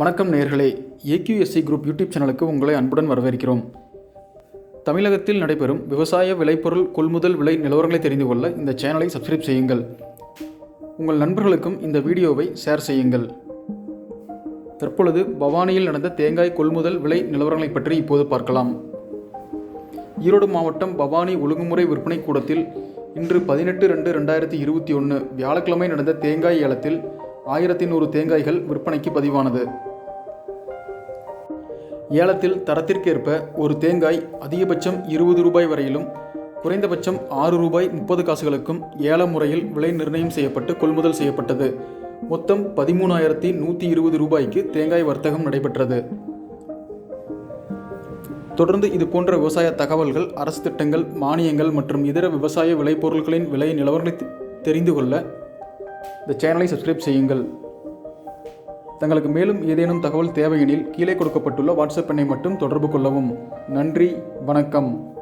வணக்கம் நேர்களே AQSC group YouTube சேனலுக்கு உங்களை அன்புடன் வரவேற்கிறோம். தமிழகத்தில் நடைபெறும் விவசாய விளைபொருள் கொள்முதல் விலை நிலவரங்களை தெரிந்து கொள்ள இந்த சேனலை சப்ஸ்கிரைப் செய்யுங்கள். உங்கள் நண்பர்களுக்கும் இந்த வீடியோவை ஷேர் செய்யுங்கள். தற்பொழுது பவானியில் நடந்த தேங்காய் கொள்முதல் விலை நிலவரங்களை பற்றி இப்போது பார்க்கலாம். ஈரோடு மாவட்டம் பவானி ஒழுங்குமுறை விற்பனை கூடத்தில் இன்று பதினெட்டு ரெண்டு ரெண்டாயிரத்தி இருபத்தி ஒன்று வியாழக்கிழமை நடந்த தேங்காய் ஏலத்தில் ஆயிரத்தி நூறு தேங்காய்கள் விற்பனைக்கு பதிவானது. ஏலத்தில் தரத்திற்கேற்ப ஒரு தேங்காய் அதிகபட்சம் இருபது ரூபாய் வரையிலும் குறைந்தபட்சம் ஆறு ரூபாய் முப்பது காசுகளுக்கும் ஏல முறையில் விலை நிர்ணயம் செய்யப்பட்டு கொள்முதல் செய்யப்பட்டது. மொத்தம் பதிமூணாயிரத்தி நூற்றி இருபது ரூபாய்க்கு தேங்காய் வர்த்தகம் நடைபெற்றது. தொடர்ந்து இது போன்ற விவசாய தகவல்கள் அரசு திட்டங்கள் மானியங்கள் மற்றும் இதர விவசாய விளைபொருட்களின் விலை நிலவரங்களை தெரிந்து கொள்ள இந்த சேனலை சப்ஸ்கிரைப் செய்யுங்கள். தங்களுக்கு மேலும் ஏதேனும் தகவல் தேவையெனில் கீழே கொடுக்கப்பட்டுள்ள வாட்ஸ்அப் எண்ணை மட்டும் தொடர்பு கொள்ளவும். நன்றி வணக்கம்.